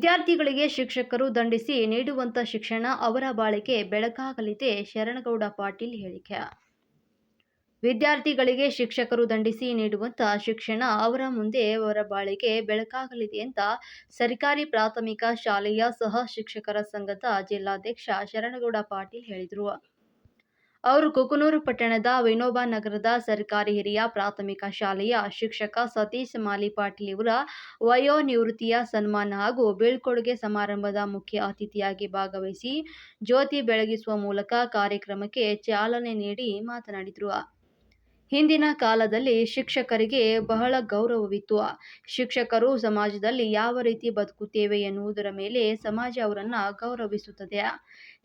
ವಿದ್ಯಾರ್ಥಿಗಳಿಗೆ ಶಿಕ್ಷಕರು ದಂಡಿಸಿ ನೀಡುವಂತ ಶಿಕ್ಷಣ ಅವರ ಬಾಳಿಕೆ ಬೆಳಕಾಗಲಿದೆ. ಶರಣಗೌಡ ಪಾಟೀಲ್ ಹೇಳಿಕೆ. ವಿದ್ಯಾರ್ಥಿಗಳಿಗೆ ಶಿಕ್ಷಕರು ದಂಡಿಸಿ ನೀಡುವಂತ ಶಿಕ್ಷಣ ಅವರ ಮುಂದೆ ಅವರ ಬಾಳಿಗೆ ಬೆಳಕಾಗಲಿದೆ ಅಂತ ಸರ್ಕಾರಿ ಪ್ರಾಥಮಿಕ ಶಾಲೆಯ ಸಹ ಶಿಕ್ಷಕರ ಸಂಘದ ಜಿಲ್ಲಾಧ್ಯಕ್ಷ ಶರಣಗೌಡ ಪಾಟೀಲ್ ಹೇಳಿದರು. ಅವರು ಕುಕನೂರು ಪಟ್ಟಣದ ವಿನೋಬಾ ನಗರದ ಸರ್ಕಾರಿ ಹಿರಿಯ ಪ್ರಾಥಮಿಕ ಶಾಲೆಯ ಶಿಕ್ಷಕ ಸತೀಶ್ ಮಾಲಿ ಪಾಟೀಲ್ ಇವರ ವಯೋನಿವೃತ್ತಿಯ ಸನ್ಮಾನ ಹಾಗೂ ಬೀಳ್ಕೊಡುಗೆ ಸಮಾರಂಭದ ಮುಖ್ಯ ಅತಿಥಿಯಾಗಿ ಭಾಗವಹಿಸಿ ಜ್ಯೋತಿ ಬೆಳಗಿಸುವ ಮೂಲಕ ಕಾರ್ಯಕ್ರಮಕ್ಕೆ ಚಾಲನೆ ನೀಡಿ ಮಾತನಾಡಿದರು. ಹಿಂದಿನ ಕಾಲದಲ್ಲಿ ಶಿಕ್ಷಕರಿಗೆ ಬಹಳ ಗೌರವವಿತ್ತು. ಶಿಕ್ಷಕರು ಸಮಾಜದಲ್ಲಿ ಯಾವ ರೀತಿ ಬದುಕುತ್ತೇವೆ ಎನ್ನುವುದರ ಮೇಲೆ ಸಮಾಜ ಅವರನ್ನು ಗೌರವಿಸುತ್ತದೆ.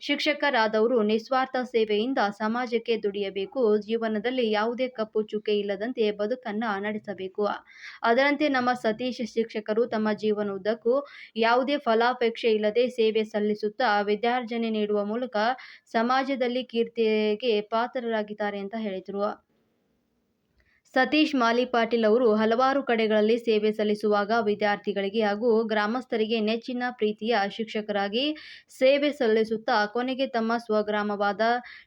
ಶಿಕ್ಷಕರಾದವರು ನಿಸ್ವಾರ್ಥ ಸೇವೆಯಿಂದ ಸಮಾಜಕ್ಕೆ ದುಡಿಯಬೇಕು. ಜೀವನದಲ್ಲಿ ಯಾವುದೇ ಕಪ್ಪು ಚುಕ್ಕೆ ಇಲ್ಲದಂತೆ ಬದುಕನ್ನು ನಡೆಸಬೇಕು. ಅದರಂತೆ ನಮ್ಮ ಸತೀಶ್ ಶಿಕ್ಷಕರು ತಮ್ಮ ಜೀವನದಕ್ಕೂ ಯಾವುದೇ ಫಲಾಪೇಕ್ಷೆ ಇಲ್ಲದೆ ಸೇವೆ ಸಲ್ಲಿಸುತ್ತಾ ವಿದ್ಯಾರ್ಜನೆ ನೀಡುವ ಮೂಲಕ ಸಮಾಜದಲ್ಲಿ ಕೀರ್ತಿಗೆ ಪಾತ್ರರಾಗಿದ್ದಾರೆ ಅಂತ ಹೇಳಿದರು. ಸತೀಶ್ ಮಾಲಿ ಪಾಟೀಲ್ ಅವರು ಹಲವಾರು ಕಡೆಗಳಲ್ಲಿ ಸೇವೆ ಸಲ್ಲಿಸುವಾಗ ವಿದ್ಯಾರ್ಥಿಗಳಿಗೆ ಹಾಗೂ ಗ್ರಾಮಸ್ಥರಿಗೆ ನೆಚ್ಚಿನ ಪ್ರೀತಿಯ ಶಿಕ್ಷಕರಾಗಿ ಸೇವೆ ಸಲ್ಲಿಸುತ್ತಾ ಕೊನೆಗೆ ತಮ್ಮ ಸ್ವಗ್ರಾಮವಾದ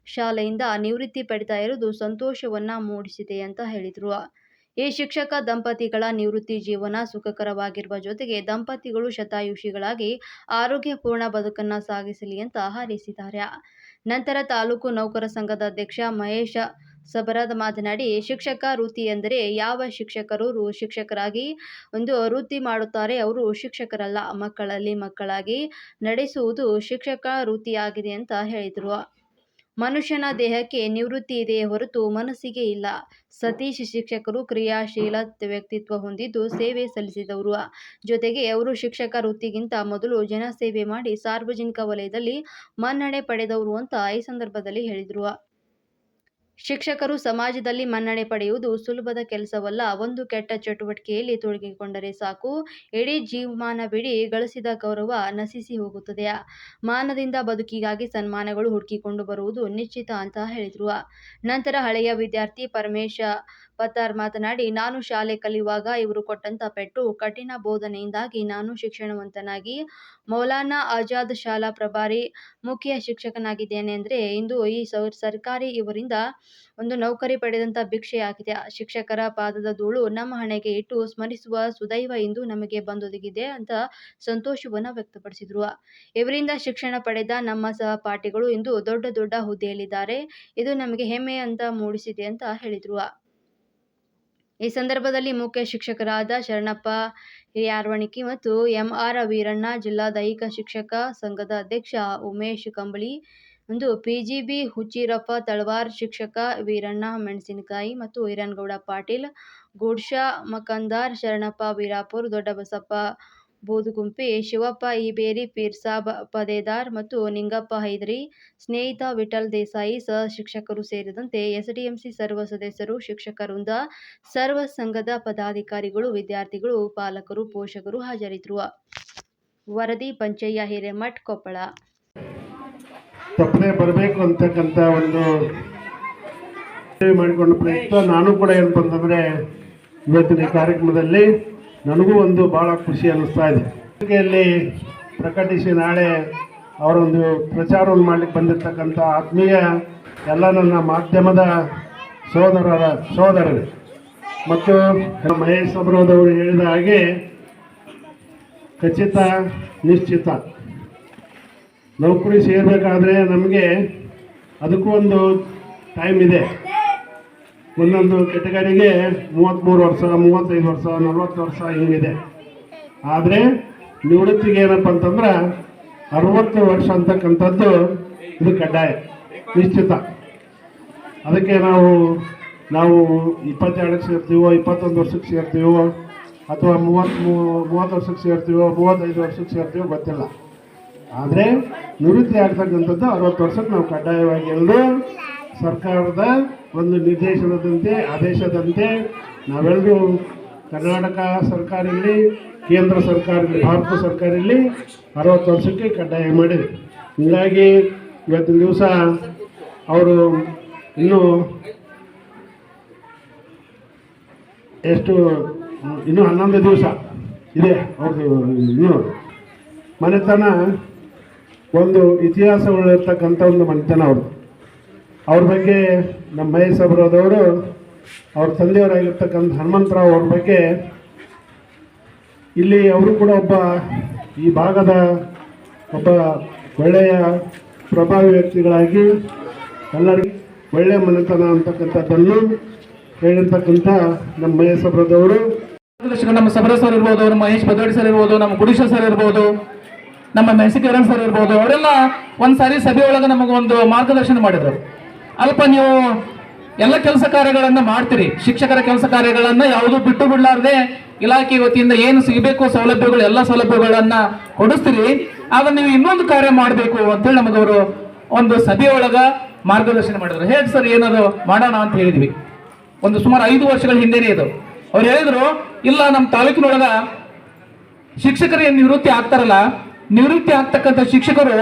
ಶಾಲೆಯಿಂದ ನಿವೃತ್ತಿ ಪಡಿತಾ ಇರುವುದು ಸಂತೋಷವನ್ನ ಮೂಡಿಸಿದೆ ಅಂತ ಹೇಳಿದರು. ಈ ಶಿಕ್ಷಕ ದಂಪತಿಗಳ ನಿವೃತ್ತಿ ಜೀವನ ಸುಖಕರವಾಗಿರುವ ಜೊತೆಗೆ ದಂಪತಿಗಳು ಶತಾಯುಷಿಗಳಾಗಿ ಆರೋಗ್ಯಪೂರ್ಣ ಬದುಕನ್ನು ಸಾಗಿಸಲಿ ಅಂತ ಹಾರೈಸಿದ್ದಾರೆ. ನಂತರ ತಾಲೂಕು ನೌಕರ ಸಂಘದ ಅಧ್ಯಕ್ಷ ಮಹೇಶ ಸಬರಾದ್ ಮಾತನಾಡಿ, ಶಿಕ್ಷಕ ವೃತ್ತಿ ಎಂದರೆ ಯಾವ ಶಿಕ್ಷಕರು ಶಿಕ್ಷಕರಾಗಿ ಒಂದು ವೃತ್ತಿ ಮಾಡುತ್ತಾರೆ, ಅವರು ಶಿಕ್ಷಕರಲ್ಲ, ಮಕ್ಕಳಲ್ಲಿ ಮಕ್ಕಳಾಗಿ ನಡೆಸುವುದು ಶಿಕ್ಷಕ ವೃತ್ತಿಯಾಗಿದೆ ಅಂತ ಹೇಳಿದರು. ಮನುಷ್ಯನ ದೇಹಕ್ಕೆ ನಿವೃತ್ತಿ ಇದೆಯೇ ಹೊರತು ಮನಸ್ಸಿಗೆ ಇಲ್ಲ. ಸತೀಶ್ ಶಿಕ್ಷಕರು ಕ್ರಿಯಾಶೀಲ ವ್ಯಕ್ತಿತ್ವ ಹೊಂದಿದ್ದು ಸೇವೆ ಸಲ್ಲಿಸಿದವರು. ಜೊತೆಗೆ ಅವರು ಶಿಕ್ಷಕ ವೃತ್ತಿಗಿಂತ ಮೊದಲು ಜನಸೇವೆ ಮಾಡಿ ಸಾರ್ವಜನಿಕ ವಲಯದಲ್ಲಿ ಮನ್ನಣೆ ಪಡೆದವರು ಅಂತ ಈ ಸಂದರ್ಭದಲ್ಲಿ ಹೇಳಿದರು. ಶಿಕ್ಷಕರು ಸಮಾಜದಲ್ಲಿ ಮನ್ನಣೆ ಪಡೆಯುವುದು ಸುಲಭದ ಕೆಲಸವಲ್ಲ. ಒಂದು ಕೆಟ್ಟ ಚಟುವಟಿಕೆಯಲ್ಲಿ ತೊಡಗಿಕೊಂಡರೆ ಸಾಕು. ಇಡೀ ಜೀವಮಾನವಿಡೀ ಗಳಿಸಿದ ಗೌರವ ನಶಿಸಿ ಹೋಗುತ್ತದೆ. ಮಾನದಿಂದ ಬದುಕಿಗಾಗಿ ಸನ್ಮಾನಗಳು ಹುಡುಕಿಕೊಂಡು ಬರುವುದು ನಿಶ್ಚಿತ ಅಂತ ಹೇಳಿದ್ರು. ನಂತರ ಹಳೆಯ ವಿದ್ಯಾರ್ಥಿ ಪರಮೇಶ ಪತ್ತಾರ್ ಮಾತನಾಡಿ, ನಾನು ಶಾಲೆ ಕಲಿಯುವಾಗ ಇವರು ಕೊಟ್ಟಂತ ಪೆಟ್ಟು ಕಠಿಣ ಬೋಧನೆಯಿಂದಾಗಿ ನಾನು ಶಿಕ್ಷಣವಂತನಾಗಿ ಮೌಲಾನಾ ಆಜಾದ್ ಶಾಲಾ ಪ್ರಭಾರಿ ಮುಖ್ಯ ಶಿಕ್ಷಕನಾಗಿದ್ದೇನೆ ಅಂದ್ರೆ ಇಂದು ಈ ಸರ್ಕಾರಿ ಇವರಿಂದ ಒಂದು ನೌಕರಿ ಪಡೆದಂತ ಭಿಕ್ಷೆಯಾಗಿದೆ. ಶಿಕ್ಷಕರ ಪಾದದ ಧೂಳು ನಮ್ಮ ಹಣೆಗೆ ಇಟ್ಟು ಸ್ಮರಿಸುವ ಸುದೈವ ಇಂದು ನಮಗೆ ಬಂದೊದಗಿದೆ ಅಂತ ಸಂತೋಷವನ್ನ ವ್ಯಕ್ತಪಡಿಸಿದ್ರು. ಇವರಿಂದ ಶಿಕ್ಷಣ ಪಡೆದ ನಮ್ಮ ಸಹಪಾಠಿಗಳು ಇಂದು ದೊಡ್ಡ ದೊಡ್ಡ ಹುದ್ದೆಯಲ್ಲಿದ್ದಾರೆ. ಇದು ನಮಗೆ ಹೆಮ್ಮೆ ಅಂತ ಮೂಡಿಸಿದೆ ಅಂತ ಹೇಳಿದ್ರು. ಈ ಸಂದರ್ಭದಲ್ಲಿ ಮುಖ್ಯ ಶಿಕ್ಷಕರಾದ ಶರಣಪ್ಪ ಹಿರಿಯಾರ್ವಣಿಕಿ ಮತ್ತು ಎಂಆರ್ ವೀರಣ್ಣ ಜಿಲ್ಲಾ ದೈಹಿಕ ಶಿಕ್ಷಕ ಸಂಘದ ಅಧ್ಯಕ್ಷ ಉಮೇಶ್ ಕಂಬಳಿ, ಒಂದು ಪಿಜಿಬಿ ಹುಚ್ಚೀರಪ್ಪ ತಳವಾರ್ ಶಿಕ್ಷಕ ವೀರಣ್ಣ ಮೆಣಸಿನಕಾಯಿ ಮತ್ತು ವೀರನ್ಗೌಡ ಪಾಟೀಲ್ ಗೂಡ್ಶಾ ಮಕಂದಾರ್, ಶರಣಪ್ಪ ವೀರಾಪುರ್, ದೊಡ್ಡಬಸಪ್ಪ ಬೂದುಗುಂಪಿ ಶಿವಪ್ಪ ಇಬೇರಿ ಪೀರ್ಸಾಬ್ ಪದೇದಾರ್ ಮತ್ತು ನಿಂಗಪ್ಪ ಹೈದರಿ, ಸ್ನೇಹಿತ ವಿಠಲ್ ದೇಸಾಯಿ ಸಹ ಶಿಕ್ಷಕರು ಸೇರಿದಂತೆ ಎಸ್ಡಿಎಂಸಿ ಸರ್ವ ಸದಸ್ಯರು ಶಿಕ್ಷಕ ವೃಂದ ಸರ್ವ ಸಂಘದ ಪದಾಧಿಕಾರಿಗಳು, ವಿದ್ಯಾರ್ಥಿಗಳು, ಪಾಲಕರು, ಪೋಷಕರು ಹಾಜರಿದ್ದರು ವರದಿ ಪಂಚಯ್ಯ ಹಿರೇಮಠ್, ಕೊಪ್ಪಳ. ತಪ್ಪನೆ ಬರಬೇಕು ಅಂತಕ್ಕಂಥ ಒಂದು ಮಾಡಿಕೊಂಡ ಪ್ರಯತ್ನ. ನಾನು ಕೂಡ ಏನಪ್ಪ ಅಂತಂದರೆ ಇವತ್ತಿನ ಕಾರ್ಯಕ್ರಮದಲ್ಲಿ ನನಗೂ ಒಂದು ಭಾಳ ಖುಷಿ ಅನ್ನಿಸ್ತಾ ಇದೆ. ಪತ್ರಿಕೆಯಲ್ಲಿ ಪ್ರಕಟಿಸಿ ನಾಳೆ ಅವರೊಂದು ಪ್ರಚಾರವನ್ನು ಮಾಡಲಿಕ್ಕೆ ಬಂದಿರತಕ್ಕಂಥ ಆತ್ಮೀಯ ಎಲ್ಲ ನನ್ನ ಮಾಧ್ಯಮದ ಸೋದರರ ಸೋದರರು ಮತ್ತು ಮಹೇಶ್ ಅಬ್ರೋದವರು ಹೇಳಿದ ಹಾಗೆ ಖಚಿತ, ನಿಶ್ಚಿತ. ನೌಕರಿ ಸೇರಬೇಕಾದ್ರೆ ನಮಗೆ ಅದಕ್ಕೂ ಒಂದು ಟೈಮ್ ಇದೆ. ಒಂದೊಂದು ಕೆಟಗರಿಗೆ ಮೂವತ್ತ್ಮೂರು ವರ್ಷ, ಮೂವತ್ತೈದು ವರ್ಷ, ನಲ್ವತ್ತು ವರ್ಷ ಹಿಂಗಿದೆ. ಆದರೆ ನಿವೃತ್ತಿಗೆ ಏನಪ್ಪ ಅಂತಂದ್ರೆ ಅರವತ್ತು ವರ್ಷ ಅಂತಕ್ಕಂಥದ್ದು ಇದು ಕಡ್ಡಾಯ, ನಿಶ್ಚಿತ. ಅದಕ್ಕೆ ನಾವು ನಾವು ಇಪ್ಪತ್ತೆರಡಕ್ಕೆ ಸೇರ್ತೀವೋ, ಇಪ್ಪತ್ತೊಂದು ವರ್ಷಕ್ಕೆ ಸೇರ್ತೀವೋ, ಅಥವಾ ಮೂವತ್ತ್ ಮೂವತ್ತು ವರ್ಷಕ್ಕೆ ಸೇರ್ತೀವೋ, ಮೂವತ್ತೈದು ವರ್ಷಕ್ಕೆ ಸೇರ್ತೀವೋ ಗೊತ್ತಿಲ್ಲ. ಆದರೆ ನಿವೃತ್ತಿ ಆಗ್ತಕ್ಕಂಥದ್ದು ಅರವತ್ತು ವರ್ಷಕ್ಕೆ ನಾವು ಕಡ್ಡಾಯವಾಗಿ ಎಲ್ಲರೂ ಸರ್ಕಾರದ ಒಂದು ನಿರ್ದೇಶನದಂತೆ, ಆದೇಶದಂತೆ ನಾವೆಲ್ಲರೂ ಕರ್ನಾಟಕ ಸರ್ಕಾರ ಇರಲಿ ಕೇಂದ್ರ ಸರ್ಕಾರ ಇರಲಿ ಭಾರತ ಸರ್ಕಾರ ಇರಲಿ ಅರವತ್ತು ವರ್ಷಕ್ಕೆ ಕಡ್ಡಾಯ ಮಾಡಿದೆ. ಹೀಗಾಗಿ ಇವತ್ತಿನ ದಿವಸ ಅವರು ಇನ್ನೂ ಎಷ್ಟು, ಇನ್ನೂ ಹನ್ನೊಂದು ದಿವಸ ಇದೆ ಅವ್ರದ್ದು ಇನ್ನೂ. ಮನೆತನ ಒಂದು ಇತಿಹಾಸಗಳಿರ್ತಕ್ಕಂಥ ಒಂದು ಮನೆತನ ಅವರು ಅವ್ರ ಬಗ್ಗೆ ನಮ್ಮ ಮಹೇಶ್ ಅವ್ರ ತಂದೆಯವರಾಗಿರ್ತಕ್ಕಂಥ ಹನುಮಂತರಾವ್ ಅವ್ರ ಬಗ್ಗೆ ಇಲ್ಲಿ ಅವರು ಕೂಡ ಒಬ್ಬ ಈ ಭಾಗದ ಒಬ್ಬ ಒಳ್ಳೆಯ ಪ್ರಭಾವಿ ವ್ಯಕ್ತಿಗಳಾಗಿ ಎಲ್ಲರಿಗೂ ಒಳ್ಳೆಯ ಮನೆತನ ಅಂತಕ್ಕಂಥದ್ದನ್ನು ಹೇಳಿರ್ತಕ್ಕಂಥ ನಮ್ಮ ಮಹೇಶ್ ಸಬ್ರದವರು ನಮ್ಮ ಸಬರ ಸರ್ ಇರ್ಬೋದು, ನಮ್ಮ ಮಹೇಶ್ ಬದೋಡಿ ಸರ್ ಇರ್ಬೋದು, ನಮ್ಮ ಗುಡಿಶ ಸರ್ ಇರ್ಬೋದು, ನಮ್ಮ ಮೆಸಿಕರಣ್ ಸರ್ ಇರ್ಬೋದು, ಅವರೆಲ್ಲ ಒಂದ್ಸಾರಿ ಸಭೆಯೊಳಗೆ ನಮಗೊಂದು ಮಾರ್ಗದರ್ಶನ ಮಾಡಿದ್ರು. ಅಲ್ಪ ನೀವು ಎಲ್ಲ ಕೆಲಸ ಕಾರ್ಯಗಳನ್ನ ಮಾಡ್ತೀರಿ. ಶಿಕ್ಷಕರ ಕೆಲಸ ಕಾರ್ಯಗಳನ್ನ ಯಾವುದು ಬಿಟ್ಟು ಬಿಡಲಾರ್ದೆ ಇಲಾಖೆ ವತಿಯಿಂದ ಏನು ಸಿಗಬೇಕು, ಸೌಲಭ್ಯಗಳು, ಎಲ್ಲ ಸೌಲಭ್ಯಗಳನ್ನ ಕೊಡಿಸ್ತೀರಿ. ಆದ್ರೆ ನೀವು ಇನ್ನೊಂದು ಕಾರ್ಯ ಮಾಡಬೇಕು ಅಂತೇಳಿ ನಮಗವರು ಒಂದು ಸಭೆಯೊಳಗ ಮಾರ್ಗದರ್ಶನ ಮಾಡಿದ್ರು. ಹೇಳಿ ಸರ್ ಏನದು ಮಾಡೋಣ ಅಂತ ಹೇಳಿದ್ವಿ. ಒಂದು ಸುಮಾರು ಐದು ವರ್ಷಗಳ ಹಿಂದೆನೇ ಇದು. ಅವ್ರು ಹೇಳಿದ್ರು, ಇಲ್ಲ, ನಮ್ಮ ತಾಲೂಕಿನೊಳಗ ಶಿಕ್ಷಕರಿಗೆ ನಿವೃತ್ತಿ ಆಗ್ತಾರಲ್ಲ ನಿವೃತ್ತಿ ಆಗ್ತಕ್ಕಂಥ ಶಿಕ್ಷಕರು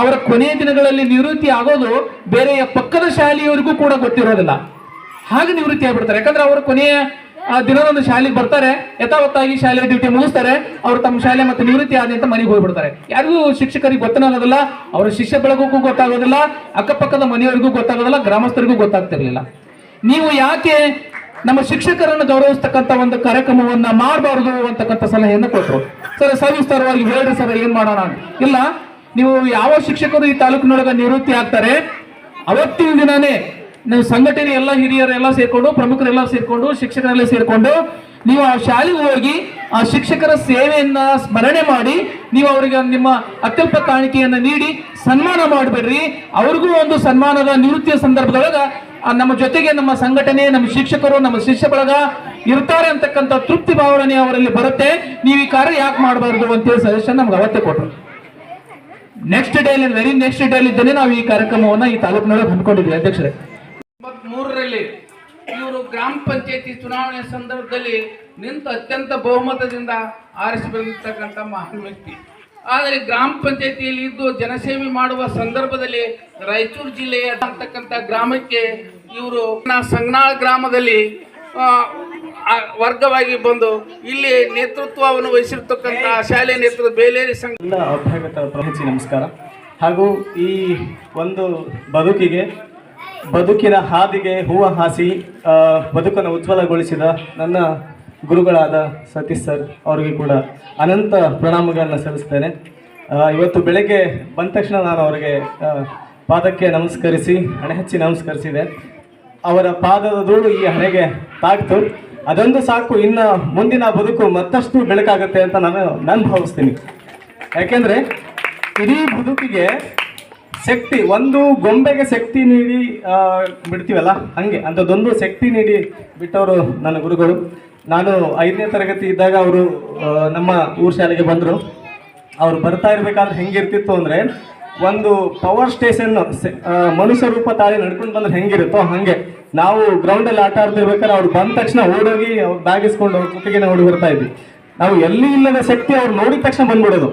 ಅವರ ಕೊನೆಯ ದಿನಗಳಲ್ಲಿ ನಿವೃತ್ತಿ ಆಗೋದು ಬೇರೆಯ ಪಕ್ಕದ ಶಾಲೆಯವರಿಗೂ ಕೂಡ ಗೊತ್ತಿರೋದಿಲ್ಲ. ಹಾಗೆ ನಿವೃತ್ತಿ ಆಗ್ಬಿಡ್ತಾರೆ. ಯಾಕಂದ್ರೆ ಅವರು ಕೊನೆಯ ದಿನದೊಂದು ಶಾಲೆಗೆ ಬರ್ತಾರೆ, ಯಥಾವತ್ತಾಗಿ ಶಾಲೆಯ ಡ್ಯೂಟಿ ಮುಗಿಸ್ತಾರೆ, ಅವರು ತಮ್ಮ ಶಾಲೆ ಮತ್ತೆ ನಿವೃತ್ತಿ ಆದ ಅಂತ ಮನೆಗೆ ಹೋಗ್ಬಿಡ್ತಾರೆ. ಯಾರಿಗೂ ಶಿಕ್ಷಕರಿಗೆ ಗೊತ್ತಾಗೋದಿಲ್ಲ ಅವರ ಶಿಷ್ಯ ಬೆಳಗುಗೂ ಗೊತ್ತಾಗೋದಿಲ್ಲ, ಅಕ್ಕಪಕ್ಕದ ಮನೆಯವರಿಗೂ ಗೊತ್ತಾಗೋದಿಲ್ಲ, ಗ್ರಾಮಸ್ಥರಿಗೂ ಗೊತ್ತಾಗ್ತಿರ್ಲಿಲ್ಲ. ನೀವು ಯಾಕೆ ನಮ್ಮ ಶಿಕ್ಷಕರನ್ನು ಗೌರವಿಸ್ತಕ್ಕಂಥ ಒಂದು ಕಾರ್ಯಕ್ರಮವನ್ನ ಮಾಡಬಾರ್ದು ಅಂತಕ್ಕಂಥ ಸಲಹೆಯನ್ನು ಕೊಟ್ಟರು ಸರ್, ಸವಿಸ್ತಾರವಾಗಿ ಹೇಳ್ರಿ ಸರ್, ಏನ್ ಮಾಡೋಣ ಇಲ್ಲ, ನೀವು ಯಾವ ಶಿಕ್ಷಕರು ಈ ತಾಲೂಕಿನೊಳಗೆ ನಿವೃತ್ತಿ ಆಗ್ತಾರೆ, ಅವತ್ತಿನ ದಿನನೇ ನೀವು ಸಂಘಟನೆ ಎಲ್ಲ ಹಿರಿಯರೆಲ್ಲ ಸೇರ್ಕೊಂಡು, ಪ್ರಮುಖರೆಲ್ಲ ಸೇರ್ಕೊಂಡು, ಶಿಕ್ಷಕರೆಲ್ಲ ಸೇರ್ಕೊಂಡು, ನೀವು ಆ ಶಾಲೆಗೆ ಹೋಗಿ ಆ ಶಿಕ್ಷಕರ ಸೇವೆಯನ್ನ ಸ್ಮರಣೆ ಮಾಡಿ, ನೀವು ಅವರಿಗೆ ನಿಮ್ಮ ಅತ್ಯಲ್ಪ ಕಾಣಿಕೆಯನ್ನ ನೀಡಿ, ಸನ್ಮಾನ ಮಾಡಬೇಡ್ರಿ. ಅವ್ರಿಗೂ ಒಂದು ಸನ್ಮಾನದ ನಿವೃತ್ತಿಯ ಸಂದರ್ಭದೊಳಗ ನಮ್ಮ ಜೊತೆಗೆ ನಮ್ಮ ಸಂಘಟನೆ, ನಮ್ಮ ಶಿಕ್ಷಕರು, ನಮ್ಮ ಶಿಷ್ಯ ಬಳಗ ಇರ್ತಾರೆ ಅಂತಕ್ಕಂಥ ತೃಪ್ತಿ ಭಾವನೆ ಅವರಲ್ಲಿ ಬರುತ್ತೆ. ನೀವು ಈ ಕಾರ್ಯ ಯಾಕೆ ಮಾಡಬಾರ್ದು ಅಂತೇಳಿ ಸಜೆಷನ್ ನಮ್ಗೆ ಅವತ್ತೇ ಕೊಟ್ಟರು. Next day very next day ಇದ್ದೇನೆ ನಾವು ಈ ಕಾರ್ಯಕ್ರಮವನ್ನು ಈ ತಾಲೂಕಿನೊಳಗೆ ಹಮ್ಮಿಕೊಂಡಿದ್ವಿ ಅಧ್ಯಕ್ಷರೇ. ಮೂರರಲ್ಲಿ ಇವರು ಗ್ರಾಮ ಪಂಚಾಯತಿ ಚುನಾವಣೆ ಸಂದರ್ಭದಲ್ಲಿ ನಿಂತು ಅತ್ಯಂತ ಬಹುಮತದಿಂದ ಆರಿಸಿ ಬಂದಿರ್ತಕ್ಕಂಥ ಮಹಾನ್ ವ್ಯಕ್ತಿ. ಆದರೆ ಗ್ರಾಮ ಪಂಚಾಯತಿಯಲ್ಲಿ ಇದ್ದು ಜನಸೇವೆ ಮಾಡುವ ಸಂದರ್ಭದಲ್ಲಿ ರಾಯಚೂರು ಜಿಲ್ಲೆಯ ಅಂತಕ್ಕಂಥ ಗ್ರಾಮಕ್ಕೆ ಇವರು ಸಂಗ್ನಾಳ್ ಗ್ರಾಮದಲ್ಲಿ ವರ್ಗವಾಗಿ ಬಂದು ಇಲ್ಲಿ ನೇತೃತ್ವವನ್ನು ವಹಿಸಿರ್ತಕ್ಕಂಥ ಶಾಲೆ ನೇತೃತ್ವ ಬೇಲೇರಿ ಸಂಘ ನಮಸ್ಕಾರ. ಹಾಗೂ ಈ ಒಂದು ಬದುಕಿಗೆ, ಬದುಕಿನ ಹಾದಿಗೆ ಹೂವು ಹಾಸಿ ಬದುಕನ್ನು ಉಜ್ವಲಗೊಳಿಸಿದ ನನ್ನ ಗುರುಗಳಾದ ಸತೀಶ್ ಸರ್ ಅವರಿಗೆ ಕೂಡ ಅನಂತ ಪ್ರಣಾಮಗಳನ್ನು ಸಲ್ಲಿಸ್ತೇನೆ. ಇವತ್ತು ಬೆಳಗ್ಗೆ ಬಂದ ತಕ್ಷಣ ನಾನು ಅವರಿಗೆ ಪಾದಕ್ಕೆ ನಮಸ್ಕರಿಸಿ ಹಣೆ ಹಚ್ಚಿ ನಮಸ್ಕರಿಸಿದೆ. ಅವರ ಪಾದದ ಧೂಳು ಈ ಹಣೆಗೆ ತಾಕ್ತು ಅದೊಂದು ಸಾಕು, ಇನ್ನು ಮುಂದಿನ ಬದುಕು ಮತ್ತಷ್ಟು ಬೆಳಕಾಗುತ್ತೆ ಅಂತ ನಾನು ನಾನು ಭಾವಿಸ್ತೀನಿ. ಯಾಕೆಂದ್ರೆ ಇಡೀ ಬದುಕಿಗೆ ಶಕ್ತಿ, ಒಂದು ಗೊಂಬೆಗೆ ಶಕ್ತಿ ನೀಡಿ ಬಿಡ್ತೀವಲ್ಲ? ಹಾಗೆ, ಅಂಥದ್ದೊಂದು ಶಕ್ತಿ ನೀಡಿ ಬಿಟ್ಟವರು ನನ್ನ ಗುರುಗಳು. ನಾನು ಐದನೇ ತರಗತಿ ಇದ್ದಾಗ ಅವರು ನಮ್ಮ ಊರ ಶಾಲೆಗೆ ಬಂದರು. ಅವ್ರು ಬರ್ತಾ ಇರ್ಬೇಕಾದ್ರೆ ಹೆಂಗಿರ್ತಿತ್ತು ಅಂದ್ರೆ, ಒಂದು ಪವರ್ ಸ್ಟೇಷನ್ ಮನುಷ್ಯ ರೂಪ ತಾಳಿ ನಡ್ಕೊಂಡು ಬಂದ್ರೆ ಹೆಂಗಿರುತ್ತೋ ಹಂಗೆ. ನಾವು ಗ್ರೌಂಡಲ್ಲಿ ಆಟ ಆಡ್ತಿರ್ಬೇಕಾದ್ರೆ ಅವ್ರು ಬಂದ ತಕ್ಷಣ ಓಡೋಗಿ ಅವ್ರು ಬ್ಯಾಗಿಸ್ಕೊಂಡು ಅವ್ರ ಓಡಿ ಬರ್ತಾ ಇದ್ವಿ. ನಾವು ಎಲ್ಲಿ ಇಲ್ಲದ ಶಕ್ತಿ ಅವ್ರು ನೋಡಿದ ತಕ್ಷಣ ಬಂದ್ಬಿಡೋದು.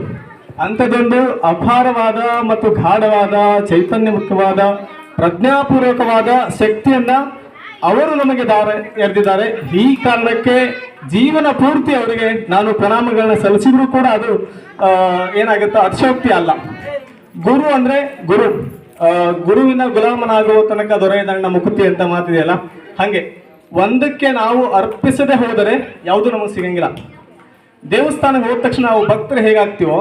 ಅಂಥದ್ದೊಂದು ಅಪಾರವಾದ ಮತ್ತು ಗಾಢವಾದ ಚೈತನ್ಯಮುಖವಾದ ಪ್ರಜ್ಞಾಪೂರ್ವಕವಾದ ಶಕ್ತಿಯನ್ನ ಅವರು ನಮಗೆ ದಾರ, ಎರೆದಿದ್ದಾರೆ. ಈ ಕಾರಣಕ್ಕೆ ಜೀವನ ಪೂರ್ತಿ ಅವರಿಗೆ ನಾನು ಪ್ರಣಾಮಗಳನ್ನ ಸಲ್ಲಿಸಿದ್ರು ಕೂಡ ಅದು ಏನಾಗುತ್ತೋ ಅತಿಶೋಕ್ತಿ ಅಲ್ಲ. ಗುರು ಅಂದ್ರೆ ಗುರು. ಗುರುವಿನ ಗುಲಾಮನಾಗುವ ತನಕ ದೊರೆಯದಣ್ಣ ಮುಕುತಿ ಅಂತ ಮಾತಿದೆಯಲ್ಲ? ಹಂಗೆ, ಒಂದಕ್ಕೆ ನಾವು ಅರ್ಪಿಸದೆ ಹೋದರೆ ಯಾವುದು ನಮಗೆ ಸಿಗಂಗಿಲ್ಲ. ದೇವಸ್ಥಾನಕ್ಕೆ ಹೋದ ತಕ್ಷಣ ನಾವು ಭಕ್ತರು ಹೇಗಾಗ್ತೀವೋ,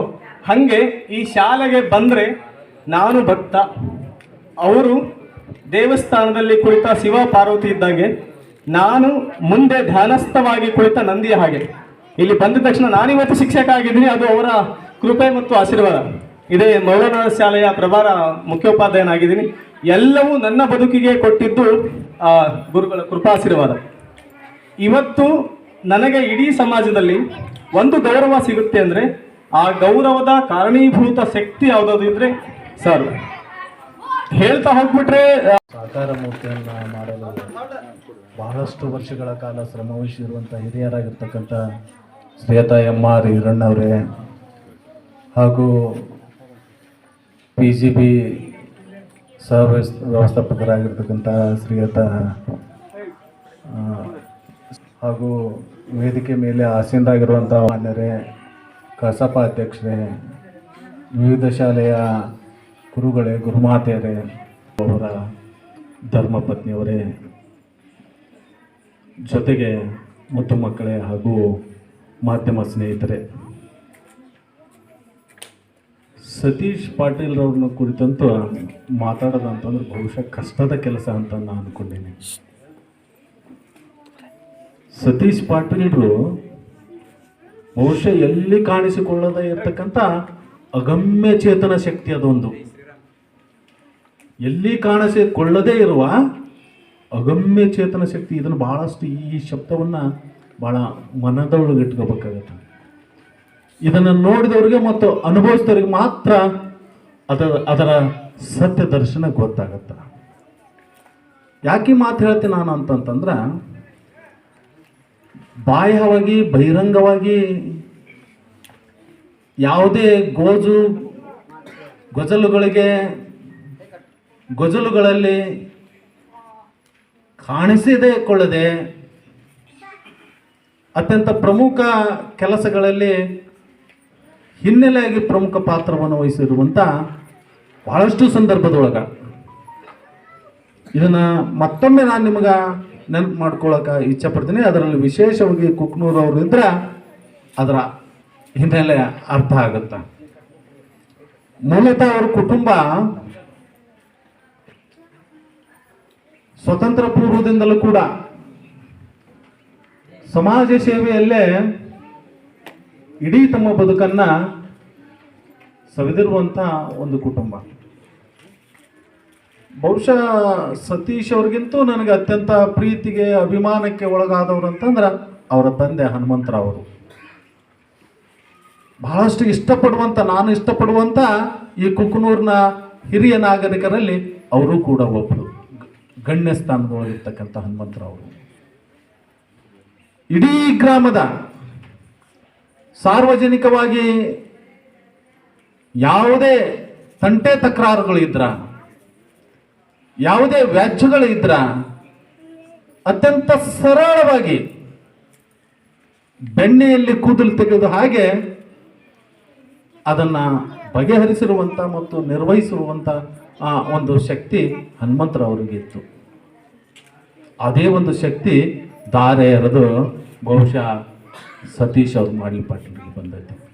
ಹಾಗೆ ಈ ಶಾಲೆಗೆ ಬಂದರೆ ನಾನು ಭಕ್ತ, ಅವರು ದೇವಸ್ಥಾನದಲ್ಲಿ ಕುಳಿತ ಶಿವ ಪಾರ್ವತಿ ಇದ್ದಂಗೆ ನಾನು ಮುಂದೆ ಧ್ಯಾನಸ್ಥವಾಗಿ ಕುಳಿತ ನಂದಿಯ ಹಾಗೆ. ಇಲ್ಲಿ ಬಂದ ತಕ್ಷಣ ನಾನಿವತ್ತು ಶಿಕ್ಷಕ ಆಗಿದ್ದೀನಿ, ಅದು ಅವರ ಕೃಪೆ ಮತ್ತು ಆಶೀರ್ವಾದ. ಇದೇ ಮೌಲನಾಥ ಶಾಲೆಯ ಪ್ರಭಾರ ಮುಖ್ಯೋಪಾಧ್ಯಾಯನಾಗಿದ್ದೀನಿ ಎಲ್ಲವೂ ನನ್ನ ಬದುಕಿಗೆ ಕೊಟ್ಟಿದ್ದು ಗುರುಗಳ ಕೃಪಾಶೀರ್ವಾದ. ಇವತ್ತು ನನಗೆ ಇಡೀ ಸಮಾಜದಲ್ಲಿ ಒಂದು ಗೌರವ ಸಿಗುತ್ತೆ ಅಂದರೆ, ಆ ಗೌರವದ ಕಾರಣೀಭೂತ ಶಕ್ತಿ ಯಾವುದಾದ್ರು ಇದ್ರೆ ಸರ್. ಹೇಳ್ತಾ ಹೋಗ್ಬಿಟ್ರೆ ಸಾಕಾರ ಮೂರ್ತಿಯನ್ನು ಮಾಡಲು ಬಹಳಷ್ಟು ವರ್ಷಗಳ ಕಾಲ ಶ್ರಮವಹಿಸಿರುವಂಥ ಹಿರಿಯರಾಗಿರ್ತಕ್ಕಂಥ ಶ್ವೇತಾ ಎಂ ಆರ್ ಹಿರಣ್ಣವರೇ ಹಾಗೂ ಪಿ ಜಿ ಬಿ ಸಹ ವ್ಯವಸ್- ವ್ಯವಸ್ಥಾಪಕರಾಗಿರ್ತಕ್ಕಂಥ ಶ್ರೀಯತ ಹಾಗೂ ವೇದಿಕೆ ಮೇಲೆ ಆಸೀನರಾಗಿರುವಂಥ ಮಾನ್ಯರೇ, ಕಸಾಪ ಅಧ್ಯಕ್ಷರೇ, ವಿವಿಧ ಶಾಲೆಯ ಗುರುಗಳೇ, ಗುರುಮಾತೆಯರೇ, ಅವರ ಧರ್ಮಪತ್ನಿಯವರೇ, ಜೊತೆಗೆ ಮುದ್ದು ಮಕ್ಕಳೇ ಹಾಗೂ ಮಾಧ್ಯಮ ಸ್ನೇಹಿತರೆ. ಸತೀಶ್ ಪಾಟೀಲ್ರವ್ರನ್ನ ಕುರಿತಂತೂ ಮಾತಾಡೋದಂತಂದ್ರೆ ಬಹುಶಃ ಕಷ್ಟದ ಕೆಲಸ ಅಂತ ನಾನು ಅಂದ್ಕೊಂಡಿನಿ ಸತೀಶ್ ಪಾಟೀಲ್ರು ಬಹುಶಃ ಎಲ್ಲಿ ಕಾಣಿಸಿಕೊಳ್ಳದೇ ಇರತಕ್ಕಂಥ ಅಗಮ್ಯ ಚೇತನ ಶಕ್ತಿ ಅದೊಂದು. ಎಲ್ಲಿ ಕಾಣಿಸಿಕೊಳ್ಳದೇ ಇರುವ ಅಗಮ್ಯ ಚೇತನ ಶಕ್ತಿ ಇದನ್ನು ಬಹಳಷ್ಟು ಈ ಶಬ್ದವನ್ನು ಭಾಳ ಮನದೊಳಗೆ ಇಟ್ಕೋಬೇಕಾಗತ್ತೆ. ಇದನ್ನು ನೋಡಿದವರಿಗೆ ಮತ್ತು ಅನುಭವಿಸಿದವರಿಗೆ ಮಾತ್ರ ಅದರ ಅದರ ಸತ್ಯ ದರ್ಶನ ಗೊತ್ತಾಗತ್ತೆ. ಯಾಕೆ ಮಾತು ಹೇಳ್ತೀನಿ ನಾನು ಅಂತಂತಂದ್ರೆ, ಬಾಹ್ಯವಾಗಿ, ಬಹಿರಂಗವಾಗಿ ಯಾವುದೇ ಗೋಜು, ಗೊಜಲುಗಳಿಗೆ, ಗೊಜಲುಗಳಲ್ಲಿ ಕಾಣಿಸದೇ ಕೊಳ್ಳದೆ ಅತ್ಯಂತ ಪ್ರಮುಖ ಕೆಲಸಗಳಲ್ಲಿ ಹಿನ್ನೆಲೆಯಾಗಿ ಪ್ರಮುಖ ಪಾತ್ರವನ್ನು ವಹಿಸಿರುವಂಥ ಬಹಳಷ್ಟು ಸಂದರ್ಭದೊಳಗ ಇದನ್ನ ಮತ್ತೊಮ್ಮೆ ನಾನು ನಿಮಗೆ ನೆನಪು ಮಾಡ್ಕೊಳ್ಳೋಕೆ ಇಚ್ಛೆ ಪಡ್ತೀನಿ ಅದರಲ್ಲಿ ವಿಶೇಷವಾಗಿ ಕುಕ್ನೂರ್ ಅವರು ಇದ್ರೆ ಅದರ ಹಿನ್ನೆಲೆ ಅರ್ಥ ಆಗುತ್ತೆ. ಮೂಲತಃ ಅವ್ರ ಕುಟುಂಬ ಸ್ವತಂತ್ರ ಪೂರ್ವದಿಂದಲೂ ಕೂಡ ಸಮಾಜ ಸೇವೆಯಲ್ಲೇ ಇಡೀ ತಮ್ಮ ಬದುಕನ್ನ ಸವಿದಿರುವಂಥ ಒಂದು ಕುಟುಂಬ. ಬಹುಶಃ ಸತೀಶ್ ಅವ್ರಿಗಿಂತೂ ನನಗೆ ಅತ್ಯಂತ ಪ್ರೀತಿಗೆ, ಅಭಿಮಾನಕ್ಕೆ ಒಳಗಾದವರು ಅಂತಂದ್ರೆ ಅವರ ತಂದೆ ಹನುಮಂತರಾವರು. ಬಹಳಷ್ಟು ಇಷ್ಟಪಡುವಂಥ ನಾನು ಇಷ್ಟಪಡುವಂಥ ಈ ಕುಕ್ಕನೂರಿನ ಹಿರಿಯ ನಾಗರಿಕರಲ್ಲಿ ಅವರು ಕೂಡ ಒಬ್ಬರು ಗಣ್ಯ ಸ್ಥಾನದೊಳಗಿರ್ತಕ್ಕಂಥ ಹನುಮಂತರಾವರು. ಇಡೀ ಗ್ರಾಮದ ಸಾರ್ವಜನಿಕವಾಗಿ ಯಾವುದೇ ತಂಟೆ ತಕರಾರುಗಳು ಇದ್ರ ಯಾವುದೇ ವ್ಯಾಜ್ಯಗಳು ಇದ್ರ ಅತ್ಯಂತ ಸರಳವಾಗಿ ಬೆಣ್ಣೆಯಲ್ಲಿ ಕೂದಲು ತೆಗೆದು ಹಾಗೆ ಅದನ್ನ ಬಗೆಹರಿಸಿರುವಂಥ ಮತ್ತು ನಿರ್ವಹಿಸಿರುವಂತ ಆ ಒಂದು ಶಕ್ತಿ ಹನುಮಂತರವರಿಗಿತ್ತು ಅದೇ ಒಂದು ಶಕ್ತಿ ದಾರೆ ಎರೆದು ಬಹುಶಃ ಸತೀಶ್ ಅವ್ರು ಮಾಡಲಿ ಪಾಟೀಲ್ಗೆ ಬಂದೈತೆ